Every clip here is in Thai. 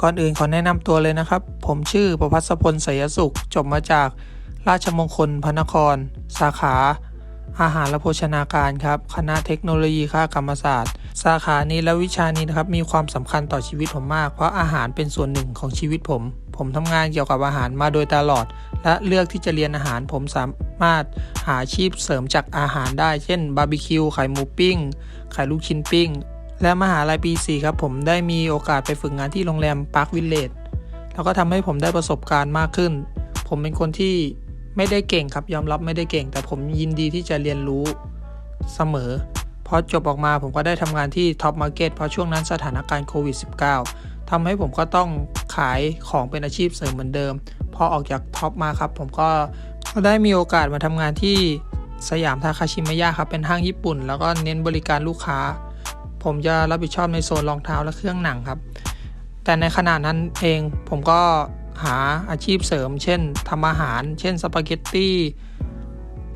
ก่อนอื่นขอแนะนำตัวเลยนะครับ ผมชื่อประพัสพลสยสุข จบมาจากราชมงคลพระนคร สาขา อาหารและโภชนาการครับ คณะเทคโนโลยีค่ากรรมศาสตร์ สาขานี้และวิชานี้นะครับมีความสำคัญต่อชีวิตผมมาก เพราะอาหารเป็นส่วนหนึ่งของชีวิตผม ผมทำงานเกี่ยวกับอาหารมาโดยตลอด และเลือกที่จะเรียนอาหารผมสามารถหาอาชีพเสริมจากอาหารได้ เช่นบาร์บีคิวไข่หมูปิ้งไข่ลูกชิ้นปิ้ง และมหาลัยปี 4 ครับ ผมได้มีโอกาสไปฝึกงานที่โรงแรมพาร์ควิลเลจแล้วก็ทำให้ผมได้ประสบการณ์มากขึ้น ผมเป็นคนที่ไม่ได้เก่งครับยอมรับไม่ได้เก่ง แต่ผมยินดีที่จะเรียนรู้เสมอพอจบออกมาผมก็ได้ทำงานที่ท็อปมาร์เก็ตเพราะช่วงนั้นสถานการณ์โควิด -19 ทำให้ผมก็ต้องขายของเป็นอาชีพเสริมเหมือนเดิม พอออกจากท็อปมาครับ ผมก็ได้มีโอกาสมาทำงานที่สยามทาคาชิมายะครับเป็นห้างญี่ปุ่น แล้วก็เน้นบริการลูกค้า ผมจะรับผิดชอบในโซนรองเท้าและเครื่องหนังครับ แต่ในขณะนั้นเองผมก็หาอาชีพเสริม เช่นทำอาหาร เช่นสปาเกตตี้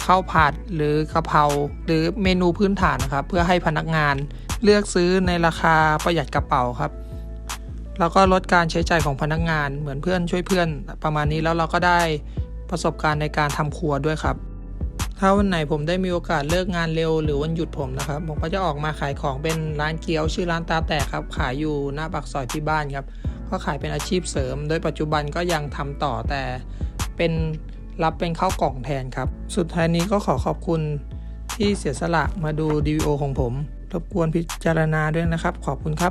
ข้าวผัดหรือกะเพราหรือเมนูพื้นฐานนะครับ เพื่อให้พนักงานเลือกซื้อในราคาประหยัดกระเป๋าครับ แล้วก็ลดการใช้จ่ายของพนักงานเหมือนเพื่อนช่วยเพื่อนประมาณนี้แล้วเราก็ได้ประสบการณ์ในการทำครัวด้วยครับ ถ้าวันไหนผมได้มีโอกาสเลิกงานเร็วหรือวันหยุดผมนะครับ ผมก็จะออกมาขายของเป็นร้านเกี๊ยวชื่อร้านตาแตกครับ ขายอยู่หน้าปากซอยที่บ้านครับ ก็ขายเป็นอาชีพเสริม โดยปัจจุบันก็ยังทำต่อแต่เป็นรับเป็นข้าวกล่องแทนครับ สุดท้ายนี้ก็ขอขอบคุณที่เสียสละมาดูดีวีโอของผม รบกวนพิจารณาด้วยนะครับ ขอบคุณครับ